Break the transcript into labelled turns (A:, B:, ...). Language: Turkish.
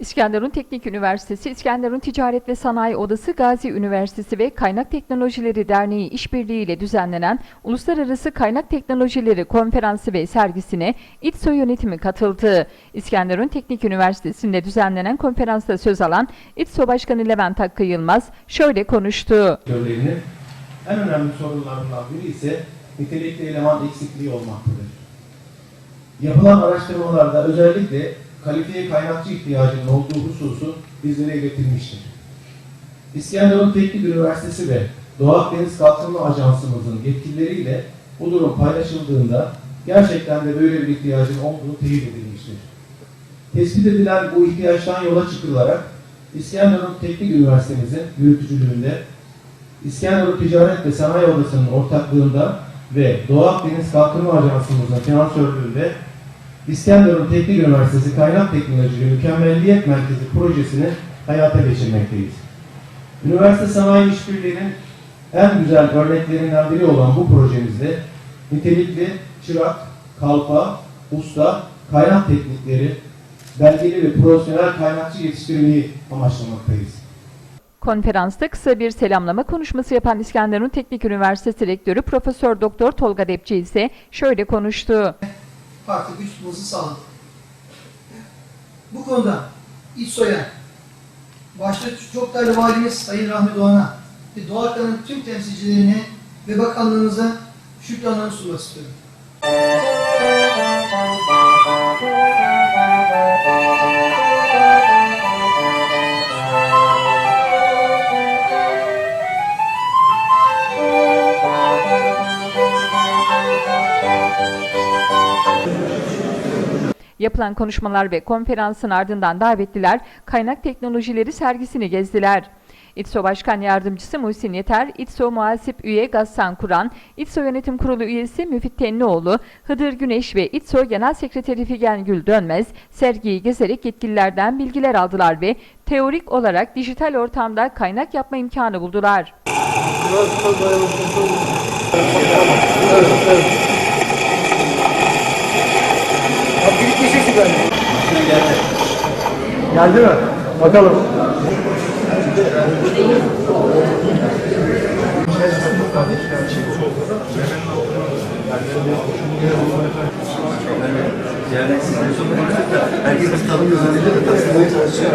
A: İskenderun Teknik Üniversitesi, İskenderun Ticaret ve Sanayi Odası, Gazi Üniversitesi ve Kaynak Teknolojileri Derneği işbirliğiyle düzenlenen Uluslararası Kaynak Teknolojileri Konferansı ve sergisine İTSO yönetimi katıldı. İskenderun Teknik Üniversitesi'nde düzenlenen konferansta söz alan İTSO Başkanı Levent Hakkı Yılmaz şöyle konuştu.
B: en önemli sorunlarından biri ise nitelikli eleman eksikliği olmaktadır. Yapılan araştırmalarda özellikle kalifiye kaynakçı ihtiyacının olduğu hususu bizlere iletilmiştir. İskenderun Teknik Üniversitesi ve Doğu Akdeniz Kalkınma Ajansımızın yetkilileriyle bu durum paylaşıldığında gerçekten de böyle bir ihtiyacın olduğu teyit edilmiştir. Tespit edilen bu ihtiyaçtan yola çıkılarak İskenderun Teknik Üniversitemizin yürütücülüğünde İskenderun Ticaret ve Sanayi Odası'nın ortaklığında ve Doğu Akdeniz Kalkınma Ajansımızın finansörlüğünde İskenderun Teknik Üniversitesi Kaynak Teknolojileri Mükemmelliyet Merkezi projesini hayata geçirmekteyiz. Üniversite sanayi işbirliğinin en güzel örneklerinden biri olan bu projemizde nitelikli çırak, kalfa, usta, kaynak teknikleri, belgeli ve profesyonel kaynakçı yetiştirmeyi amaçlamaktayız.
A: Konferansta kısa bir selamlama konuşması yapan İskenderun Teknik Üniversitesi Rektörü Profesör Doktor Tolga Depçi ise şöyle konuştu.
C: Farklı güç tutması sağladı. Bu konuda İTSO'ya, başta çok değerli valimiz Sayın Rahmi Doğan'a ve Doğu Akdeniz'in tüm temsilcilerine ve bakanlığımıza şükranlarını sunmak istiyorum.
A: Yapılan konuşmalar ve konferansın ardından davetliler kaynak teknolojileri sergisini gezdiler. İTSO Başkan Yardımcısı Muhsin Yeter, İTSO Muhasip Üye Gassan Kuran, İTSO Yönetim Kurulu Üyesi Müfit Tennioğlu, Hıdır Güneş ve İTSO Genel Sekreteri Figen Gül Dönmez sergiyi gezerek yetkililerden bilgiler aldılar ve teorik olarak dijital ortamda kaynak yapma imkanı buldular.
D: Geldi mi? Bakalım.
E: Herkes tanımıyor zannediyor da tasarlamaya çalışıyor.